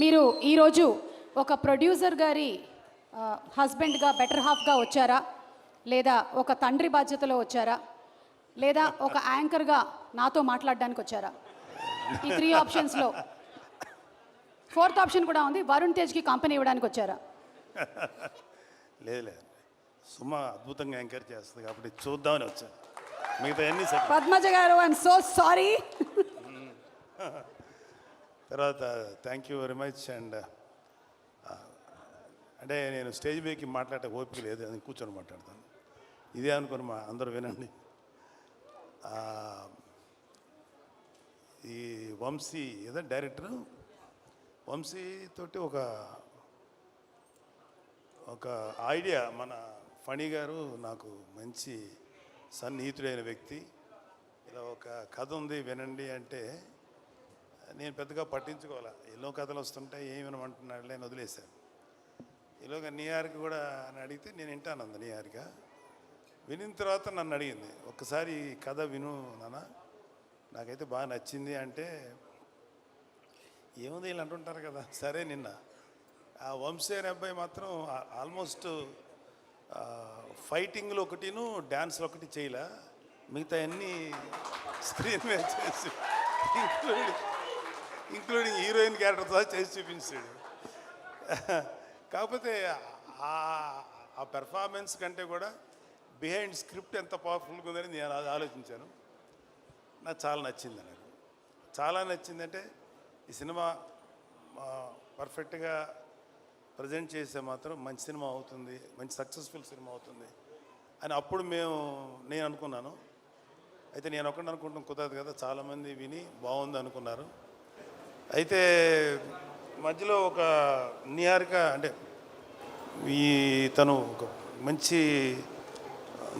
మీరు ఈరోజు ఒక ప్రొడ్యూసర్ గారి హస్బెండ్గా బెటర్ హాఫ్గా వచ్చారా? లేదా ఒక తండ్రి బాధ్యతలో వచ్చారా? లేదా ఒక యాంకర్గా నాతో మాట్లాడడానికి వచ్చారా? ఈ త్రీ ఆప్షన్స్లో ఫోర్త్ ఆప్షన్ కూడా ఉంది. వరుణ్ తేజ్కి కంపెనీ ఇవ్వడానికి వచ్చారా? లేదు లేదు. సుమ అద్భుతంగా ఎంకరేజ్ చేస్తుంది కాబట్టి చూద్దామని వచ్చాను. మిగతా అన్ని సరే Padmaja garu I'm so sorry తర్వాత thank you very much and అంటే నేను స్టేజ్ మీదకి మాట్లాడే ఓపిక లేదు అని కూర్చొని మాట్లాడతాను. ఇదే అనుకుని మా అందరూ వినండి. ఈ వంశీ ఏదో డైరెక్టర్? వంశీ తోటి ఒక ఒక ఐడియా మన ఫణి గారు నాకు మంచి సన్నిహితుడైన వ్యక్తి. ఇలా ఒక కథ ఉంది వినండి అంటే నేను పెద్దగా పట్టించుకోవాలా? ఎన్నో కథలు వస్తుంటాయి ఏమనమంటున్నాడు నేను వదిలేశాను. ఈలోగా నీయారిక కూడా అని అడిగితే నేను వింటాను అంది నీయారిక వినిన తర్వాత నన్ను అడిగింది ఒక్కసారి కథ విను నాన్న నాకైతే బాగా నచ్చింది అంటే ఏముంది వీళ్ళు అంటుంటారు కదా సరే నిన్న. ఆ వంశీ అబ్బాయి మాత్రం ఆల్మోస్ట్ ఫైటింగ్లో ఒకటిను డ్యాన్స్లో ఒకటి చేయలే మిగతా అన్నీ స్క్రీన్ మీద చేసి ఇంక్లూడింగ్ ఇంక్లూడింగ్ హీరోయిన్ క్యారెక్టర్తో చేసి చూపించాడు. కాకపోతే ఆ- పెర్ఫార్మెన్స్ కంటే కూడా బిహైండ్ స్క్రిప్ట్ ఎంత పవర్ఫుల్గా ఉందని నేను అది ఆలోచించాను. నాకు చాలా నచ్చింది నాకు చాలా నచ్చిందంటే ఈ సినిమా పర్ఫెక్ట్గా ప్రజెంట్ చేస్తే మాత్రం మంచి సినిమా అవుతుంది మంచి సక్సెస్ఫుల్ సినిమా అవుతుంది అని అప్పుడు మేము నేను అనుకున్నాను. అయితే నేను ఒకటి అనుకుంటాం కుదరదు కదా చాలామంది విని బాగుంది అనుకున్నారు. అయితే మధ్యలో ఒక నిహారిక అంటే ఈ తను ఒక మంచి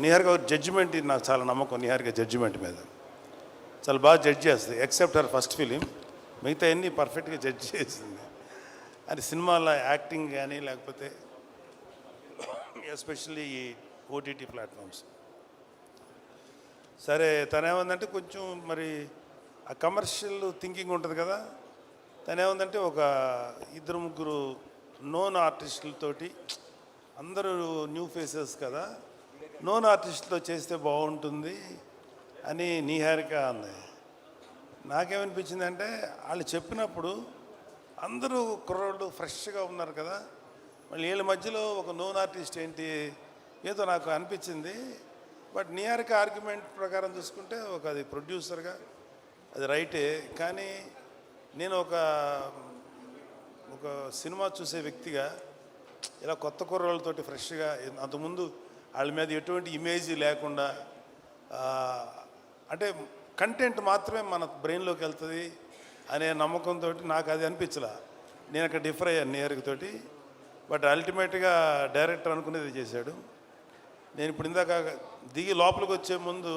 నిహారిక జడ్జిమెంట్ నాకు చాలా నమ్మకం నిహారిక జడ్జిమెంట్ మీద. చాలా బాగా జడ్జ్ చేస్తుంది. ఎక్సెప్ట్ హర్ ఫస్ట్ ఫిలిం మిగతా అన్నీ పర్ఫెక్ట్గా జడ్జ్ చేసింది. అది సినిమాలో యాక్టింగ్ కానీ లేకపోతే ఎస్పెషల్లీ ఈ ఓటీటీ ప్లాట్ఫామ్స్ సరే తనేమందంటే కొంచెం మరి ఆ కమర్షియల్ థింకింగ్ ఉంటుంది కదా తనేమందంటే ఒక ఇద్దరు ముగ్గురు నోన్ ఆర్టిస్టులతోటి అందరూ న్యూ ఫేసెస్ కదా నోన్ ఆర్టిస్టులతో చేస్తే బాగుంటుంది అని నీహారిక అంది. నాకేమనిపించింది అంటే వాళ్ళు చెప్పినప్పుడు అందరూ కుర్రోళ్ళు ఫ్రెష్గా ఉన్నారు కదా మళ్ళీ వీళ్ళ మధ్యలో ఒక నోన్ ఆర్టిస్ట్ ఏంటి ఏదో నాకు అనిపించింది. బట్ నియారిక ఆర్గ్యుమెంట్ ప్రకారం చూసుకుంటే ఒక అది ప్రొడ్యూసర్గా అది రైటే కానీ నేను ఒక ఒక సినిమా చూసే వ్యక్తిగా ఇలా కొత్త కుర్రోళ్ళతోటి ఫ్రెష్గా అంతకుముందు వాళ్ళ మీద ఎటువంటి ఇమేజ్ లేకుండా అంటే కంటెంట్ మాత్రమే మన బ్రెయిన్లోకి వెళ్తుంది అనే నమ్మకంతో నాకు అది అనిపించలా. నేను అక్కడ డిఫర్ అయ్యాను నియర్కి తోటి బట్ అల్టిమేట్గా డైరెక్టర్ అనుకునేది చేశాడు. నేను ఇప్పుడు ఇందాక దిగి లోపలికి వచ్చే ముందు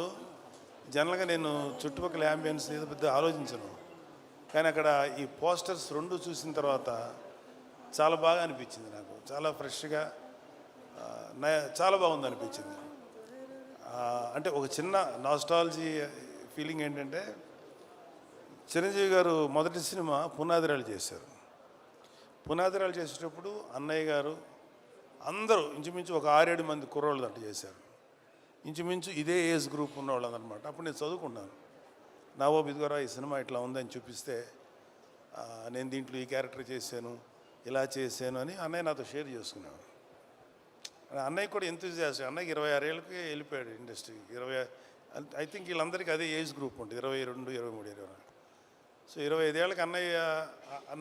జనరల్గా నేను చుట్టుపక్కల అంబియన్స్ ఏదో పెద్ద ఆలోచించను. కానీ అక్కడ ఈ పోస్టర్స్ రెండు చూసిన తర్వాత చాలా బాగా అనిపించింది నాకు. చాలా ఫ్రెష్గా చాలా బాగుంది అనిపించింది. అంటే ఒక చిన్న నాస్టాలజీ ఫీలింగ్ ఏంటంటే చిరంజీవి గారు మొదటి సినిమా పునాదిరాలు చేశారు. పునాదిరాలు చేసేటప్పుడు అన్నయ్య గారు అందరూ ఇంచుమించు ఒక ఆరేడు మంది కుర్రోళ్ళు దాంట్లో చేశారు. ఇంచుమించు ఇదే ఏజ్ గ్రూప్ ఉన్నవాళ్ళు అనమాట అప్పుడు నేను చదువుకున్నాను. నావో బిద్గోరా ఈ సినిమా ఇట్లా ఉందని చూపిస్తే నేను దీంట్లో ఈ క్యారెక్టర్ చేశాను ఇలా చేశాను అని అన్నయ్య నాతో షేర్ చేసుకున్నాను అన్నయ్య కూడా ఎంతూజియాస్ట్ అన్నయ్యకి ఇరవై ఆరేళ్ళకి వెళ్ళిపోయాడు ఇండస్ట్రీకి ఇరవై ఐ థింక్ వీళ్ళందరికీ అదే ఏజ్ గ్రూప్ ఉంటుంది. ఇరవై రెండు ఇరవై మూడు ఇరవై నాలుగు. సో ఇరవై ఐదేళ్ళకి అన్నయ్య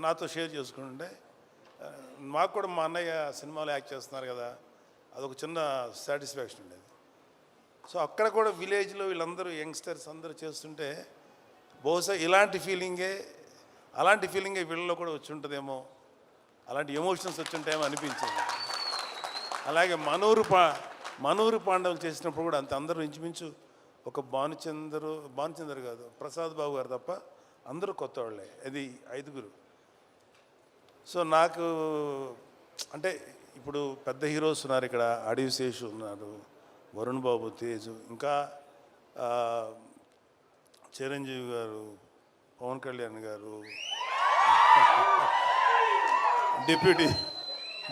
నాతో షేర్ చేసుకుంటుంటే మాకు కూడా మా అన్నయ్య సినిమాలో యాక్ట్ చేస్తున్నారు కదా అదొక చిన్న సాటిస్ఫాక్షన్ ఉండేది. సో అక్కడ కూడా విలేజ్లో వీళ్ళందరూ యంగ్స్టర్స్ అందరూ చేస్తుంటే బహుశా ఇలాంటి ఫీలింగే అలాంటి ఫీలింగే వీళ్ళలో కూడా వచ్చి ఉంటుందేమో అలాంటి ఎమోషన్స్ వచ్చి ఉంటాయేమో అనిపించింది. అలాగే మనూరు పా మనూరు పాండవులు చేసినప్పుడు కూడా అంత అందరూ ఇంచుమించు ఒక భానుచందరు భానుచందర్ కాదు ప్రసాద్ బాబు గారు తప్ప అందరూ కొత్త వాళ్ళే అది ఐదుగురు. సో నాకు అంటే ఇప్పుడు పెద్ద హీరోస్ ఉన్నారు ఇక్కడ అడవి శేషు ఉన్నారు వరుణ్ బాబు తేజు ఇంకా చిరంజీవి గారు పవన్ కళ్యాణ్ గారు డిప్యూటీ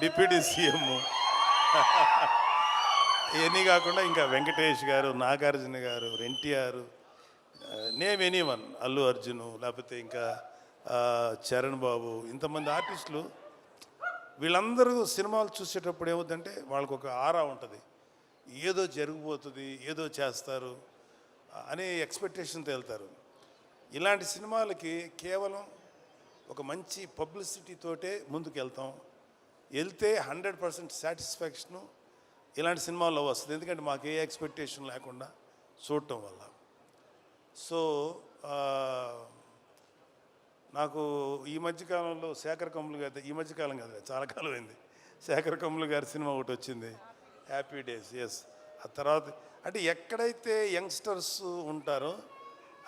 డిప్యూటీ సీఎం. ఇవన్నీ కాకుండా ఇంకా Venkatesh garu Nagarjuna garu NTR name any one Allu Arjun లేకపోతే ఇంకా చరణ్ బాబు ఇంతమంది ఆర్టిస్టులు వీళ్ళందరూ సినిమాలు చూసేటప్పుడు ఏమవుతుందంటే వాళ్ళకు ఒక ఆరా ఉంటుంది. ఏదో జరిగిపోతుంది ఏదో చేస్తారు. అనే ఎక్స్పెక్టేషన్తో వెళ్తారు. ఇలాంటి సినిమాలకి కేవలం ఒక మంచి పబ్లిసిటీతోటే ముందుకు వెళ్తాం వెళ్తే హండ్రెడ్ పర్సెంట్ సాటిస్ఫాక్షను ఇలాంటి సినిమాల్లో వస్తుంది. ఎందుకంటే మాకు ఏ ఎక్స్పెక్టేషన్ లేకుండా చూడటం వల్ల. సో నాకు ఈ మధ్యకాలంలో శేఖర్ కమ్ములు గారి ఈ మధ్యకాలం కదా చాలా కాలం అయింది. శేఖర్ కమ్ములు గారి సినిమా ఒకటి వచ్చింది. హ్యాపీ డేస్ ఎస్ ఆ తర్వాత అంటే ఎక్కడైతే యంగ్స్టర్స్ ఉంటారో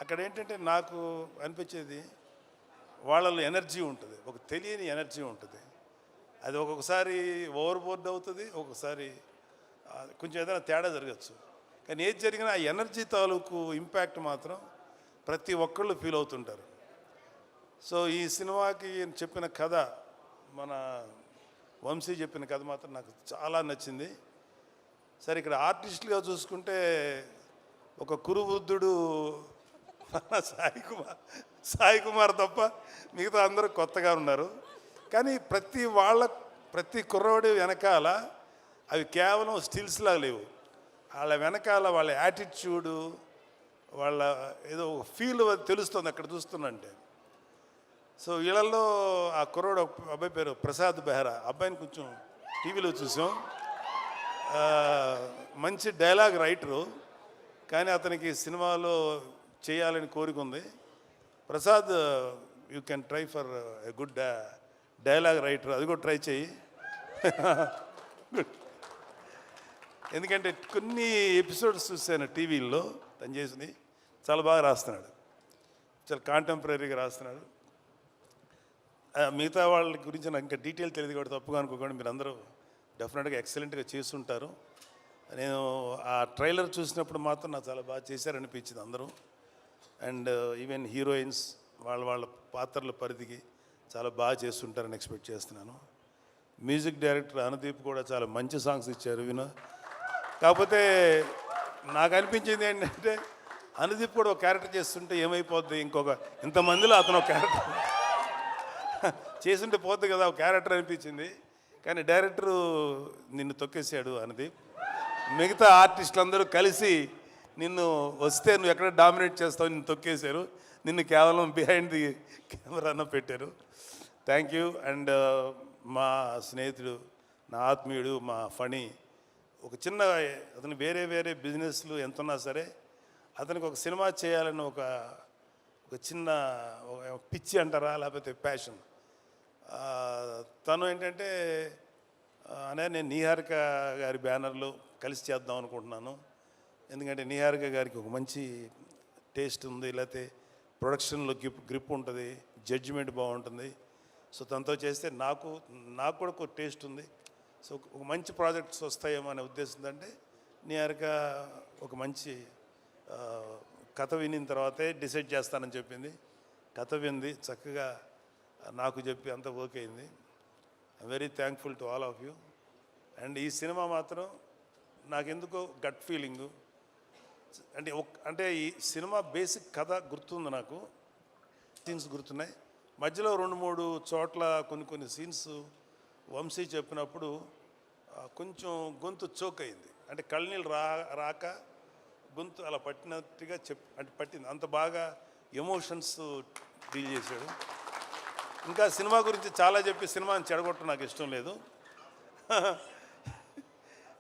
అక్కడ ఏంటంటే నాకు అనిపించేది వాళ్ళలో ఎనర్జీ ఉంటుంది ఒక తెలియని ఎనర్జీ ఉంటుంది. అది ఒక్కొక్కసారి ఓవర్ బోర్డ్ అవుతుంది ఒక్కొక్కసారి కొంచెం ఏదైనా తేడా జరగచ్చు. కానీ ఏది జరిగినా ఆ ఎనర్జీ తాలూకు ఇంపాక్ట్ మాత్రం ప్రతి ఒక్కళ్ళు ఫీల్ అవుతుంటారు. సో ఈ సినిమాకి చెప్పిన కథ మన వంశీ చెప్పిన కథ మాత్రం నాకు చాలా నచ్చింది. సరే ఇక్కడ ఆర్టిస్టులుగా చూసుకుంటే ఒక కురుబుద్ధుడు మన సాయి కుమార్ సాయి కుమార్ తప్ప మిగతా అందరూ కొత్తగా ఉన్నారు. కానీ ప్రతి వాళ్ళ ప్రతి కుర్రవాడి వెనకాల అవి కేవలం స్టిల్స్లా లేవు. వాళ్ళ వెనకాల వాళ్ళ యాటిట్యూడు వాళ్ళ ఏదో ఫీల్ తెలుస్తుంది అక్కడ చూస్తున్నంటే. సో వీళ్ళల్లో ఆ కుర్రోడు ఒక అబ్బాయి పేరు ప్రసాద్ బెహ్రా. అబ్బాయిని కొంచెం టీవీలో చూసాం. మంచి డైలాగ్ రైటరు. కానీ అతనికి సినిమాలో చేయాలని కోరిక ఉంది. Prasad you can try for a good dialogue writer అది కూడా ట్రై చేయి. ఎందుకంటే కొన్ని ఎపిసోడ్స్ చూశాను టీవీల్లో తను చేసింది చాలా బాగా రాస్తున్నాడు. చాలా కాంటెంపరీగా రాస్తున్నాడు. మిగతా వాళ్ళ గురించి నాకు ఇంకా డీటెయిల్ తెలియదు కూడా తప్పుగా అనుకోకండి. మీరు అందరూ డెఫినెట్గా ఎక్సలెంట్గా చేస్తుంటారు. నేను ఆ ట్రైలర్ చూసినప్పుడు మాత్రం నాకు చాలా బాగా చేశారనిపించింది అందరూ. అండ్ uh, ఈవెన్ హీరోయిన్స్ వాళ్ళ వాళ్ళ పాత్రల పరిధికి చాలా బాగా చేస్తుంటారని ఎక్స్పెక్ట్ చేస్తున్నాను. మ్యూజిక్ డైరెక్టర్ అనుదీప్ కూడా చాలా మంచి సాంగ్స్ ఇచ్చారు వినో. కాకపోతే నాకు అనిపించింది ఏంటంటే అనుదీప్ కూడా ఒక క్యారెక్టర్ చేస్తుంటే ఏమైపోద్ది? ఇంకొక ఇంతమందిలో అతను ఒక క్యారెక్టర్. చేస్తుంటే పోద్ది కదా ఒక క్యారెక్టర్ అనిపించింది. కానీ డైరెక్టరు నిన్ను తొక్కేసాడు అనుదీప్. మిగతా ఆర్టిస్టులు అందరూ కలిసి నిన్ను వస్తే నువ్వు ఎక్కడ డామినేట్ చేస్తావు నిన్ను తొక్కేశారు. నిన్ను కేవలం బిహైండ్ ది కెమెరాన పెట్టారు. థ్యాంక్ యూ అండ్ మా స్నేహితుడు నా ఆత్మీయుడు మా ఫణి ఒక చిన్న అతను వేరే వేరే బిజినెస్లు ఎంతున్నా సరే అతనికి ఒక సినిమా చేయాలని ఒక ఒక చిన్న ఒక పిచ్చి అంటారా లేకపోతే ప్యాషన్ తను ఏంటంటే అనే నేను నీహారిక గారి బ్యానర్లో కలిసి చేద్దాం అనుకుంటున్నాను. ఎందుకంటే నీహారిక గారికి ఒక మంచి టేస్ట్ ఉంది లేకపోతే ప్రొడక్షన్లో గ్రిప్ గ్రిప్ ఉంటుంది జడ్జిమెంట్ బాగుంటుంది. సో తనతో చేస్తే నాకు నాకు కూడా ఒక టేస్ట్ ఉంది. సో ఒక మంచి ప్రాజెక్ట్స్ వస్తాయేమో అనే ఉద్దేశం అంటే నీహారిక ఒక మంచి కథ వినిన తర్వాతే డిసైడ్ చేస్తానని చెప్పింది. కథ వింది చక్కగా నాకు చెప్పి అంత ఓకే అయింది. Very thankful to all of you and ఈ సినిమా మాత్రం నాకెందుకో గట్ ఫీలింగు అంటే ఒక్ అంటే ఈ సినిమా బేసిక్ కథ గుర్తుంది నాకు. సీన్స్ గుర్తున్నాయి. మధ్యలో రెండు మూడు చోట్ల కొన్ని కొన్ని సీన్స్ వంశీ చెప్పినప్పుడు కొంచెం గొంతు చోక్ అయింది. అంటే కళ్ళనీళ్ళు రా రాక గొంతు అలా పట్టినట్టుగా చెప్ అంటే పట్టింది. అంత బాగా ఎమోషన్స్ డీల్ చేశాడు. ఇంకా సినిమా గురించి చాలా చెప్పి సినిమాని చెడగొట్టడం నాకు ఇష్టం లేదు.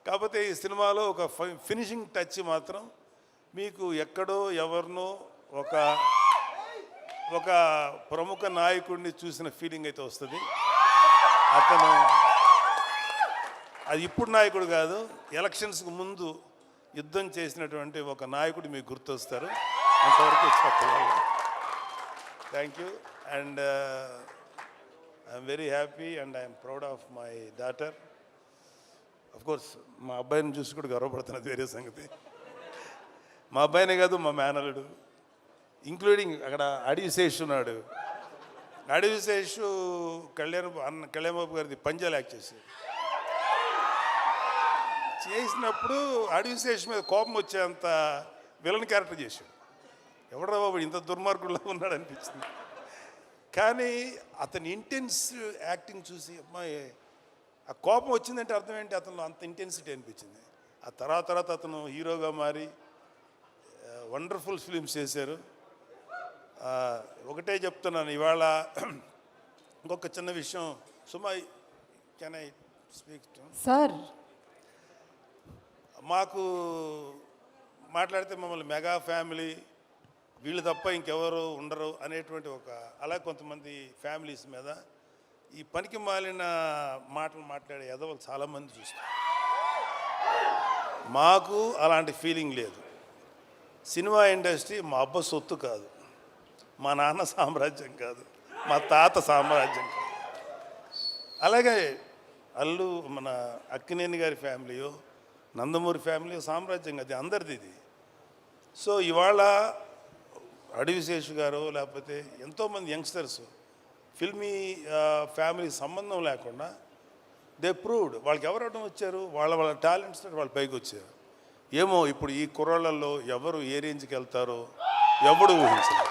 కాకపోతే ఈ సినిమాలో ఒక ఫినిషింగ్ టచ్ మాత్రం మీకు ఎక్కడో ఎవరినో ఒక ఒక ప్రముఖ నాయకుడిని చూసిన ఫీలింగ్ అయితే వస్తుంది. అతను అది ఇప్పుడు నాయకుడు కాదు ఎలక్షన్స్కి ముందు యుద్ధం చేసినటువంటి ఒక నాయకుడు మీకు గుర్తొస్తారు. అంతవరకు thank you. And I'm very happy and I'm proud of my daughter of course మా అబ్బాయిని చూసి కూడా గర్వపడుతున్నది వేరే సంగతి. మా అబ్బాయినే కాదు మా మేనలుడు ఇంక్లూడింగ్ అక్కడ అడివిశేష్ ఉన్నాడు. అడివిశేష్ శేషు కళ్యాణ్ అన్న కళ్యాణబాబు గారిది పంజాలు యాక్ట్ చేశారు. చేసినప్పుడు అడివిశేష్ మీద కోపం వచ్చేంత విలన్ క్యారెక్టర్ చేశాడు. ఎవడరా బాబు ఇంత దుర్మార్గుల్లో ఉన్నాడు అనిపించింది కానీ అతని ఇంటెన్స్ యాక్టింగ్ చూసి అమ్మాయి ఆ కోపం వచ్చిందంటే అర్థం ఏంటి? అతను అంత ఇంటెన్సిటీ అనిపించింది. ఆ తర్వాత తర్వాత అతను హీరోగా మారి వండర్ఫుల్ ఫిలిమ్స్ చేశారు. ఒకటే చెప్తున్నాను ఇవాళ ఇంకొక చిన్న విషయం. Suma can I speak sir. మాకు మాట్లాడితే మమ్మల్ని మెగా ఫ్యామిలీ వీళ్ళు తప్ప ఇంకెవరు ఉండరు అనేటువంటి ఒక అలా కొంతమంది ఫ్యామిలీస్ మీద ఈ పనికి మాలిన మాటలు మాట్లాడే ఎదవలు చాలామంది చూస్తారు. మాకు అలాంటి ఫీలింగ్ లేదు. సినిమా ఇండస్ట్రీ మా అబ్బ సొత్తు కాదు. మా నాన్న సామ్రాజ్యం కాదు. మా తాత సామ్రాజ్యం కాదు. అలాగే అల్లు మన అక్కినేని గారి ఫ్యామిలీయో నందమూరి ఫ్యామిలీ సామ్రాజ్యం అది అందరిది ఇది. సో ఇవాళ అడవిశేష్ గారు లేకపోతే ఎంతోమంది యంగ్స్టర్స్ ఫిల్మీ ఫ్యామిలీ సంబంధం లేకుండా దే ప్రూవ్డ్. వాళ్ళకి ఎవరు వచ్చారు? వాళ్ళ వాళ్ళ టాలెంట్స్ వాళ్ళ పైకి వచ్చారు. ఏమో ఇప్పుడు ఈ కుర్రాళ్ళల్లో ఎవరు ఏ రేంజ్కి వెళ్తారో ఎవడు ఊహించలేరు.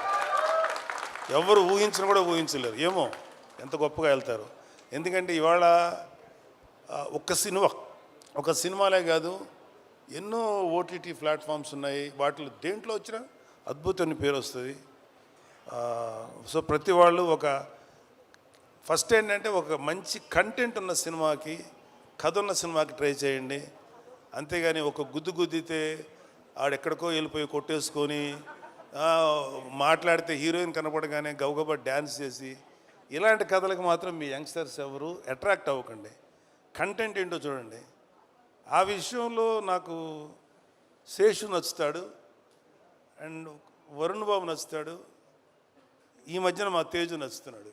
ఎవరు ఊహించిన కూడా ఊహించలేరు. ఏమో ఎంత గొప్పగా వెళ్తారు. ఎందుకంటే ఇవాళ ఒక్క సినిమా ఒక సినిమాలే కాదు ఎన్నో ఓటీటీ ప్లాట్ఫామ్స్ ఉన్నాయి. వాటిలో దేంట్లో వచ్చినా అద్భుతమైన పేరు వస్తుంది. సో ప్రతి వాళ్ళు ఒక ఫస్ట్ ఏంటంటే ఒక మంచి కంటెంట్ ఉన్న సినిమాకి కథ ఉన్న సినిమాకి ట్రై చేయండి. అంతేగాని ఒక గుద్దు గుద్దితే ఆడెక్కడికో వెళ్ళిపోయి కొట్టేసుకొని మాట్లాడితే హీరోయిన్ కనపడగానే గబగబా డ్యాన్స్ చేసి ఇలాంటి కథలకు మాత్రం మీ యంగ్స్టర్స్ ఎవరు అట్రాక్ట్ అవ్వకండి. కంటెంట్ ఏంటో చూడండి. ఆ విషయంలో నాకు శేషు నచ్చుతాడు. అండ్ వరుణ్ బాబు నచ్చుతాడు ఈ మధ్యన మా తేజు నచ్చుతున్నాడు.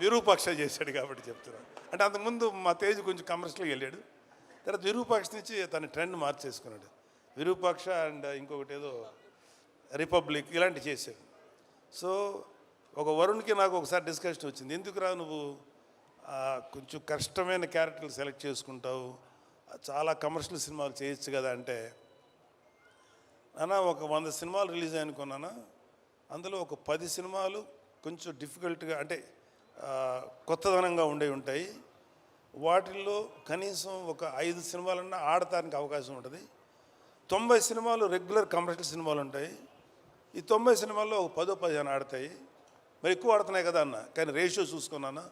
విరూపాక్ష చేశాడు కాబట్టి చెప్తున్నాడు అంటే అంతకుముందు మా తేజు కొంచెం కమర్షియల్గా వెళ్ళాడు. తర్వాత విరూపాక్ష నుంచి తన ట్రెండ్ మార్చేసుకున్నాడు. విరూపాక్ష అండ్ ఇంకొకటి ఏదో రిపబ్లిక్ ఇలాంటివి చేశాడు. సో ఒక వరుణ్కి నాకు ఒకసారి డిస్కషన్ వచ్చింది. ఎందుకురా నువ్వు కొంచెం కష్టమైన క్యారెక్టర్లు సెలెక్ట్ చేసుకుంటావు? చాలా కమర్షియల్ సినిమాలు చేయొచ్చు కదా అంటే అన్నా ఒక వంద సినిమాలు రిలీజ్ అనుకున్నానా? అందులో ఒక పది సినిమాలు కొంచెం డిఫికల్ట్గా అంటే కొత్తదనంగా ఉండే ఉంటాయి. వాటిల్లో కనీసం ఒక ఐదు సినిమాలన్నా ఆడటానికి అవకాశం ఉంటుంది. తొంభై సినిమాలు రెగ్యులర్ కమర్షియల్ సినిమాలు ఉంటాయి. ఈ తొంభై సినిమాల్లో ఒక పదో పదిహేను ఆడతాయి. మరి ఎక్కువ ఆడుతున్నాయి కదా అన్న? కానీ రేషియో చూసుకున్నాను?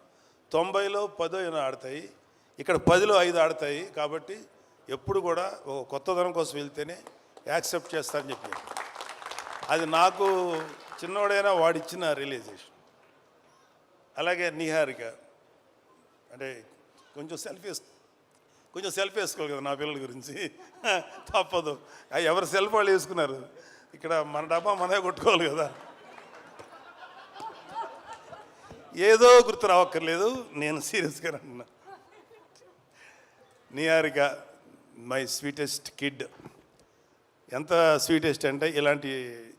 తొంభైలో పదో ఏమో ఆడతాయి. ఇక్కడ పదిలో ఐదు ఆడతాయి. కాబట్టి ఎప్పుడు కూడా ఒక కొత్తదనం కోసం వెళ్తేనే యాక్సెప్ట్ చేస్తానని చెప్పి. అది నాకు చిన్నోడైనా వాడిచ్చిన రియలైజేషన్ అలాగే నిహారిక. అంటే కొంచెం సెల్ఫీ కొంచెం సెల్ఫీ వేసుకోవాలి కదా నా పిల్లల గురించి. తప్పదు. ఎవరు సెల్ఫ్ వాళ్ళు వేసుకున్నారు? ఇక్కడ మన డబ్బా మనమే కొట్టుకోవాలి కదా. ఏదో గుర్తు రావక్కర్లేదు నేను సీరియస్గా అంటున్నా నిహారిక మై స్వీటెస్ట్ కిడ్ ఎంత స్వీటెస్ట్ అంటే ఇలాంటి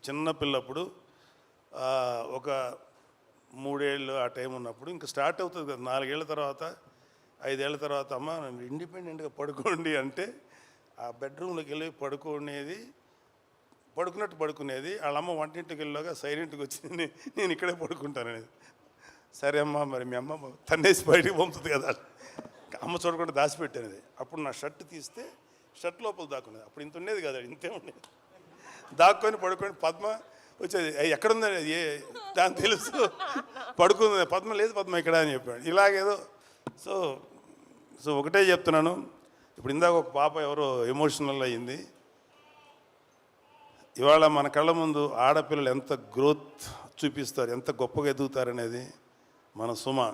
చిన్న పిల్లప్పుడు ఒక మూడేళ్ళు ఆ టైం ఉన్నప్పుడు ఇంకా స్టార్ట్ అవుతుంది కదా నాలుగేళ్ళ తర్వాత ఐదేళ్ళ తర్వాత అమ్మ ఇండిపెండెంట్గా పడుకోండి అంటే ఆ బెడ్రూమ్లోకి వెళ్ళి పడుకునేది పడుకున్నట్టు పడుకునేది వాళ్ళ అమ్మ వంటింటికి వెళ్ళాక సైలెంట్కి వచ్చి నేను ఇక్కడే పడుకుంటాననేది సరే అమ్మ మరి మీ అమ్మ తన్నేసి బయటికి పంపుతుంది కదా అమ్మ చూడకుండా దాచిపెట్టానది అప్పుడు నా షర్ట్ తీస్తే షర్ట్ లోపల దాక్కునేది అప్పుడు ఇంత ఉండేది కదా ఇంతే ఉండేది. దాక్కొని పడుకొని పద్మ వచ్చేది "ఏయ్, ఎక్కడుంది ఏ దాని తెలుసు. పడుకుంది పద్మ లేదు పద్మ ఇక్కడ అని చెప్పాడు. ఇలాగేదో సో సో ఒకటే చెప్తున్నాను. ఇప్పుడు ఇందాక ఒక పాప ఎవరో ఎమోషనల్ అయ్యింది. ఇవాళ మన కళ్ళ ముందు ఆడపిల్లలు ఎంత గ్రోత్ చూపిస్తారు ఎంత గొప్పగా ఎదుగుతారు అనేది మన సుమ.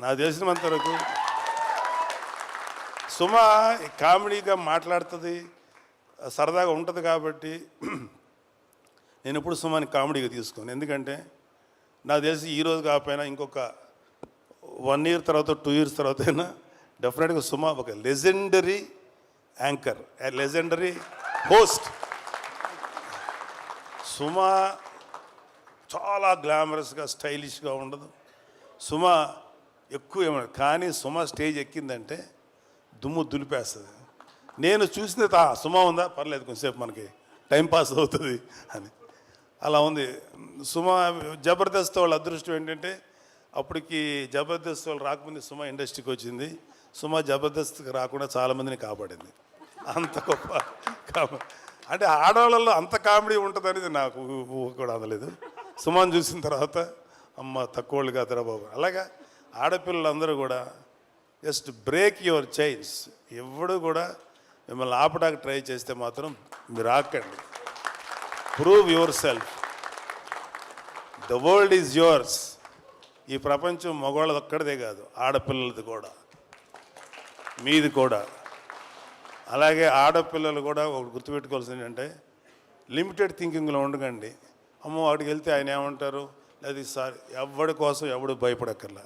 నాకు తెలిసినంత వరకు సుమ కామెడీగా మాట్లాడుతుంది సరదాగా ఉంటుంది కాబట్టి నేను ఎప్పుడు సుమాని కామెడీగా తీసుకోను. ఎందుకంటే నాకు తెలిసి ఈరోజు కాకపోయినా ఇంకొక వన్ ఇయర్ తర్వాత టూ ఇయర్స్ తర్వాత అయినా డెఫినెట్గా సుమా ఒక legendary anchor legendary host. Suma చాలా గ్లామరస్గా స్టైలిష్గా ఉండదు. సుమ ఎక్కువ ఏమన్నా కానీ సుమ స్టేజ్ ఎక్కిందంటే దుమ్ము దులిపేస్తుంది. నేను చూసిన తా సుమ ఉందా? పర్లేదు కొంచెంసేపు మనకి టైం పాస్ అవుతుంది అని. అలా ఉంది. సుమ జబర్దస్త్ వాళ్ళ అదృష్టం ఏంటంటే అప్పటికి జబర్దస్త్ వాళ్ళు రాకముందు సుమ ఇండస్ట్రీకి వచ్చింది. సుమ జబర్దస్త్కి రాకుండా చాలామందిని కాపాడింది. అంత గొప్ప అంటే ఆడవాళ్ళలో అంత కామెడీ ఉంటుంది అనేది నాకు ఊహ కూడా అందలేదు సుమాన్ చూసిన తర్వాత అమ్మ తక్కువ వాళ్ళు కాదురా బాబు. అలాగా ఆడపిల్లలందరూ కూడా జస్ట్ బ్రేక్ యువర్ చైన్స్. ఎవడు కూడా మిమ్మల్ని ఆపడానికి ట్రై చేస్తే మాత్రం మీరు ఆకండి prove yourself. The world is yours. ఈ ప్రపంచం మగవాళ్ళది ఒక్కడిదే కాదు ఆడపిల్లలది కూడా. మీది కూడా. అలాగే ఆడపిల్లలు కూడా ఒకటి గుర్తుపెట్టుకోవాల్సింది ఏంటంటే లిమిటెడ్ థింకింగ్లో ఉండకండి. అమ్మో వాడికి వెళ్తే ఆయన ఏమంటారు? లేదు సార్ ఎవడి కోసం ఎవడు భయపడక్కర్లా.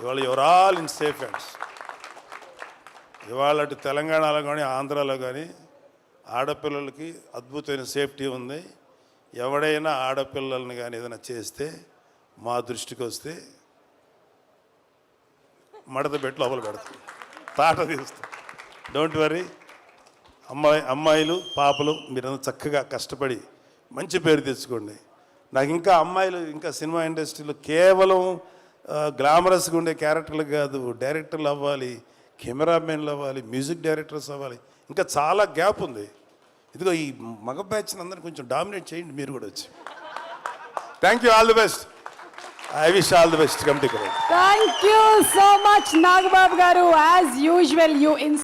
ఇవాళ your all in safe hands. ఇవాళ అటు తెలంగాణలో కానీ ఆంధ్రాలో కానీ ఆడపిల్లలకి అద్భుతమైన సేఫ్టీ ఉంది. ఎవడైనా ఆడపిల్లల్ని కానీ ఏదైనా చేస్తే మా దృష్టికి వస్తే మడత పెట్టి లోపల పెడతాం. తాట తీస్తాం డోంట్ వరీ అమ్మాయి అమ్మాయిలు పాపలు మీరందరూ చక్కగా కష్టపడి మంచి పేరు తెచ్చుకోండి. నాకు ఇంకా అమ్మాయిలు ఇంకా సినిమా ఇండస్ట్రీలో కేవలం గ్లామరస్గా ఉండే క్యారెక్టర్లు కాదు డైరెక్టర్లు అవ్వాలి కెమెరామెన్లు అవ్వాలి మ్యూజిక్ డైరెక్టర్స్ అవ్వాలి. ఇంకా చాలా గ్యాప్ ఉంది. ఇదిగో ఈ మగ బ్యాచ్ని అందరిని కొంచెం డామినేట్ చేయండి మీరు కూడా వచ్చి. Thank you all the best I wish all the best committee thank you so much Nagababu garu. As usual you in